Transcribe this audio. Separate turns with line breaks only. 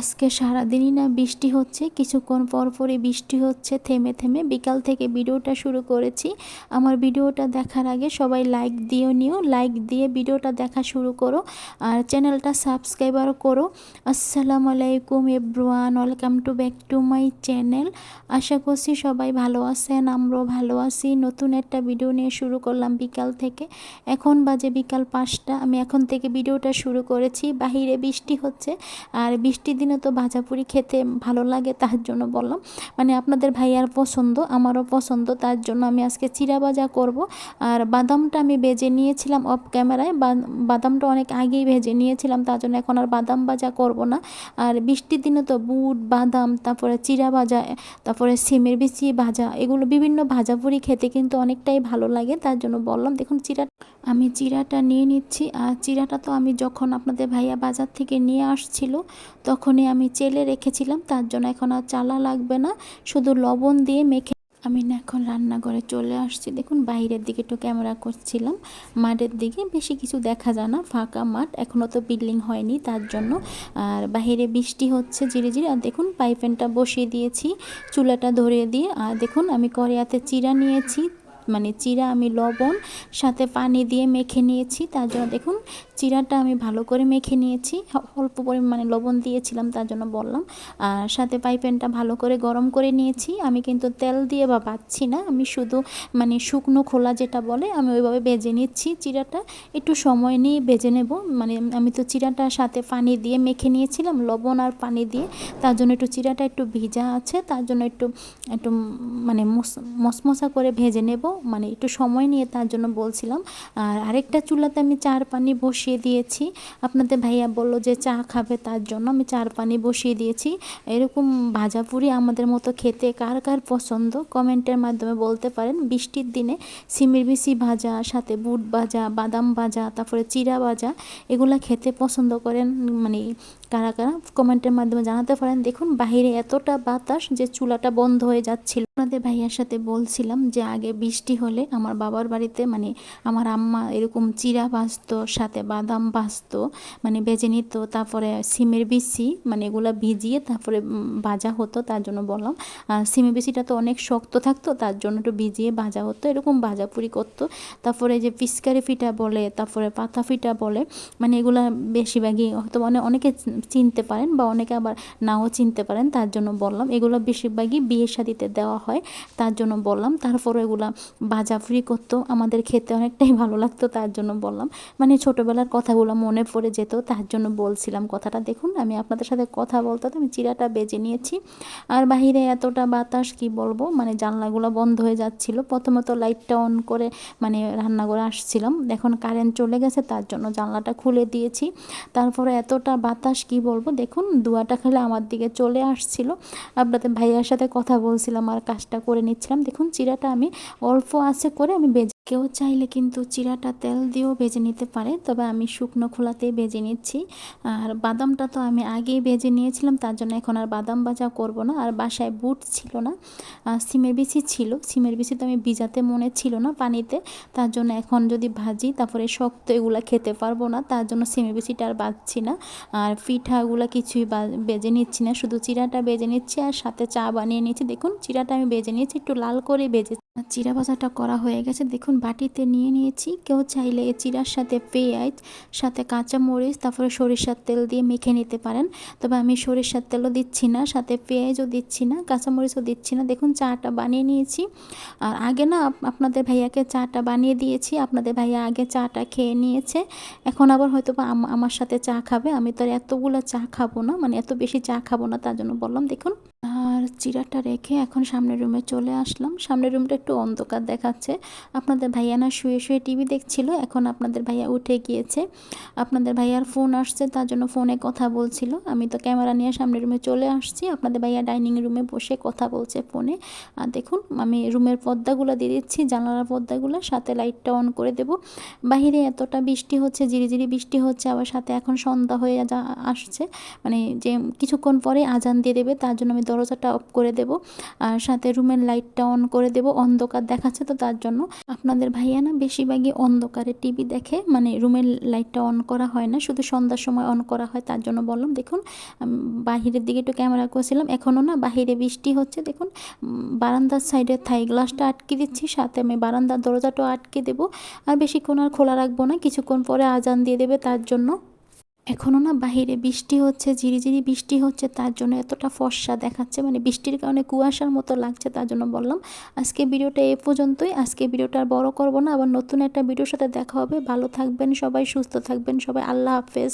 আজকে সারাদিনই না বৃষ্টি হচ্ছে, কিছুক্ষণ পর পরই বৃষ্টি হচ্ছে, থেমে থেমে বিকাল থেকে ভিডিওটা শুরু করেছি। আমার ভিডিওটা দেখার আগে সবাই লাইক দিও নিও, লাইক দিয়ে ভিডিওটা দেখা শুরু করো আর চ্যানেলটা সাবস্ক্রাইবারও করো। আসসালামু আলাইকুম everyone, welcome to back to my channel. আশা করছি সবাই ভালো আছেন, আমরাও ভালো আছি। নতুন একটা ভিডিও নিয়ে শুরু করলাম বিকাল থেকে। এখন বাজে বিকাল পাঁচটা, আমি এখন থেকে ভিডিওটা শুরু করেছি। বাহিরে বৃষ্টি হচ্ছে আর বৃষ্টির দিনে তো ভাজাপুরি খেতে ভালো লাগে তার জন্য বললাম। মানে আপনাদের ভাইয়ার পছন্দ, আমারও পছন্দ, তার জন্য আমি আজকে চিরা ভাজা করব। আর বাদামটা আমি ভেজে নিয়েছিলাম অফ ক্যামেরায় বাদামটা অনেক আগেই ভেজে নিয়েছিলাম, তার জন্য এখন আর বাদাম ভাজা করব না। আর বৃষ্টির দিনে তো বুট, বাদাম, তারপরে চিরা ভাজা, তারপরে সিমের বিচি ভাজা, এগুলো বিভিন্ন ভাজা ভাজাপুরি খেতে কিন্তু অনেকটাই ভালো লাগে তার জন্য বললাম। দেখুন চিরা, আমি চিরাটা নিয়ে নিচ্ছি। আর চিরাটা তো আমি যখন আপনাদের ভাইয়া বাজার থেকে নিয়ে আসছিল তখনই আমি চেলে রেখেছিলাম, তার জন্য এখন আর চালা লাগবে না। শুধু লবণ দিয়ে মেখে আমি না এখন রান্নাঘরে চলে আসছি। দেখুন, বাইরের দিকে একটু ক্যামেরা করছিলাম, মাঠের দিকে। বেশি কিছু দেখা যায় না, ফাঁকা মাঠ। এখনও তো বিল্ডিং হয়নি, তার জন্য। আর বাইরে বৃষ্টি হচ্ছে ধীরে ধীরে আর দেখুন, পাইপেনটা বসিয়ে দিয়েছি, চুলাটা ধরিয়ে দিয়ে। আর দেখুন, আমি করিয়াতে চিরা নিয়েছি মানে চিরা, আমি লবণ, সাথে পানি দিয়ে মেখে নিয়েছি। তার জন্য দেখুন চিরাটা আমি ভালো করে মেখে নিয়েছি। অল্প পরিমাণে লবণ দিয়েছিলাম, তার জন্য বললাম। আর সাথে পাইপেনটা ভালো করে গরম করে নিয়েছি। আমি কিন্তু তেল দিয়ে বা বাচ্ছি না, আমি শুধু মানে শুকনো খোলা যেটা বলে, আমি ওইভাবে বেজে নিচ্ছি চিরাটা। একটু সময় নিয়ে বেজে নেব। মানে আমি তো চিরাটা সাথে পানি দিয়ে মেখে নিয়েছিলাম, লবণ আর পানি দিয়ে। তার জন্য একটু চিরাটা একটু ভিজা আছে, তার জন্য একটু একটু মানে মশমশা করে ভেজে নেব। মানে একটু সময় নিয়ে তার জন্য বলছিলাম। আর আরেকটা চুলাতে আমি চার পানি বসিয়ে দিয়েছি। আপনাদের ভাইয়া বলল যে চা খাবে তার জন্য। আমি চার পানি বসিয়ে দিয়েছি। এরকম ভাজা পুরি আমাদের মতো খেতে কার কার পছন্দ কমেন্টের মাধ্যমে বলতে পারেন। বৃষ্টির দিনে সিমের বিসি ভাজা, সাথে বুট ভাজা, বাদাম ভাজা, তারপরে চিরা ভাজা, এগুলো খেতে পছন্দ করেন। মানে কারা কারা কমেন্টের মাধ্যমে জানাতে পারেন। দেখুন বাহিরে এতটা বাতাস যে চুলাটা বন্ধ হয়ে যাচ্ছিল। আপনাদের ভাইয়ার সাথে বলছিলাম যে আগে বৃষ্টি হলে আমার বাবার বাড়িতে মানে আমার আম্মা এরকম চিরা ভাজতো, সাথে বাদাম ভাজতো মানে বেজে নিত, তারপরে সিমের বিচি মানে এগুলো ভিজিয়ে তারপরে ভাজা হতো, তার জন্য বললাম। সিমের বিচিটা তো অনেক শক্ত থাকতো, তার জন্য একটু ভিজিয়ে ভাজা হতো, এরকম ভাজা পুরি করতো। তারপরে যে পিচকারি ফিটা বলে, তারপরে পাতা ফিটা বলে মানে এগুলা বেশিরভাগই হয়তো মানে অনেকে চিনতে পারেন বা অনেকে আবার নাও চিনতে পারেন, তার জন্য বললাম। এগুলো বেশিরভাগই বিয়ে শাদিতে দেওয়া হয়। তার জন্য বললাম। তারপর এগুলা ভাজা ফ্রি করতো, আমাদের খেতে অনেকটাই ভালো লাগতো, তার জন্য বললাম। মানে ছোটোবেলার কথাগুলো মনে পড়ে যেত, তার জন্য বলছিলাম কথাটা। দেখুন, আমি আপনাদের সাথে কথা বলতে আমি চিরাটা বেজে নিয়েছি। আর বাহিরে এতটা বাতাস, কি বলব? মানে জানলাগুলো বন্ধ হয়ে যাচ্ছিল। প্রথমত লাইটটা অন করে মানে রান্নাঘরে আসছিলাম। এখন কারেন্ট চলে গেছে, তার জন্য জানলাটা খুলে দিয়েছি। তারপরে এতটা বাতাস, কি বলব? দেখুন দুয়াটা খেলে আমার দিকে চলে আসছিল। আপনাদের ভাইয়ার সাথে কথা বলছিলাম আর কাজটা করে নিচ্ছিলাম। দেখুন চিরাটা আমি অল্প আছে করে আমি বেজে কেউ চাইলে কিন্তু চিরাটা তেল দিয়েও ভেজে নিতে পারে, তবে আমি শুকনো খোলাতেই ভেজে নিচ্ছি। আর বাদামটা তো আমি আগেই ভেজে নিয়েছিলাম, তার জন্য এখন আর বাদাম ভাজা করব না। আর বাসায় বুট ছিল না সিমের বিচি ছিল। সিমের বিচি তো আমি ভিজাতে মনে ছিল না পানিতে, তার জন্য এখন যদি ভাজি তারপরে শক্ত এগুলো খেতে পারব না, তার জন্য সিমের বিচিটা আর বাজছি না। আর পিঠাগুলো কিছুই বেজে নিচ্ছি না, শুধু চিরাটা বেজে নিচ্ছি আর সাথে চা বানিয়ে নিচ্ছি। দেখুন, চিরাটা আমি বেজে নিয়েছি, একটু লাল করে বেজে চিরা ভাজাটা করা হয়ে গেছে। দেখুন, বাটিতে নিয়ে নিয়েছি। কেউ চাইলে চিরার সাথে পেঁয়াজ, সাথে কাঁচা মরিচ, তারপরে সরিষার তেল দিয়ে মেখে নিতে পারেন। তবে আমি সরিষার তেলও দিচ্ছি না, সাথে পেঁয়াজও দিচ্ছি না, কাঁচা মরিচও দিচ্ছি না। দেখুন, চাটা বানিয়ে নিয়েছি। আর আগে না আপনাদের ভাইয়াকে চাটা বানিয়ে দিয়েছি। আপনাদের ভাইয়া আগে চাটা খেয়ে নিয়েছে। এখন আবার হয়তো বা আমার সাথে চা খাবে। আমি তো এতগুলো চা খাব না মানে এত বেশি চা খাব না, তার জন্য বললাম, দেখুন। চিরাটা রেখে এখন সামনের রুমে চলে আসলাম। সামনের রুমটা একটু অন্ধকার দেখাচ্ছে। আপনাদের ভাইয়া না শুয়ে শুয়ে টিভি দেখছিল, এখন আপনাদের ভাইয়া উঠে গিয়েছে। আপনাদের ভাইয়ার ফোন আসছে, তার জন্য ফোনে কথা বলছিল। আমি তো ক্যামেরা নিয়ে সামনের রুমে চলে আসছি। আপনাদের ভাইয়া ডাইনিং রুমে বসে কথা বলছে ফোনে আর দেখুন, আমি রুমের পর্দাগুলো দিয়ে দিচ্ছি, জানালার পর্দাগুলো, সাথে লাইটটা অন করে দেব। বাহিরে এতটা বৃষ্টি হচ্ছে, ঝিরিঝিরি বৃষ্টি হচ্ছে, আবার সাথে এখন সন্ধ্যা হয়ে যা, আসছে। মানে যে কিছুক্ষণ পরে আজান দিয়ে দেবে, তার জন্য আমি দরজাটা করে দেব। আর সাথে রুমের লাইটটা অন করে দেব। অন্ধকার দেখাচ্ছে তো তার জন্য। আপনাদের ভাইয়া না বেশিরভাগই অন্ধকারে টিভি দেখে। মানে রুমের লাইটটা অন করা হয় না। শুধু সন্ধ্যার সময় অন করা হয় তার জন্য বললাম। দেখুন বাহিরের দিকে একটু ক্যামেরা করেছিলাম। এখনও না বাহিরে বৃষ্টি হচ্ছে। দেখুন বারান্দার সাইডে থাই গ্লাসটা আটকে দিচ্ছি। সাথে আমি বারান্দার দরজাটাও আটকে দেবো। আর বেশিক্ষণ আর খোলা রাখব না। কিছুক্ষণ পরে আজান দিয়ে দেবে তার জন্য। এখনও না বাহিরে বৃষ্টি হচ্ছে, ঝিরিঝিরি বৃষ্টি হচ্ছে, তার জন্য এতটা ফর্সা দেখাচ্ছে। মানে বৃষ্টির কারণে কুয়াশার মতো লাগছে, তার জন্য বললাম। আজকে ভিডিওটা এ পর্যন্তই। আজকে ভিডিওটা আর বড় করব না। আবার নতুন একটা ভিডিওর সাথে দেখা হবে। ভালো থাকবেন সবাই, সুস্থ থাকবেন সবাই। আল্লাহ হাফেজ।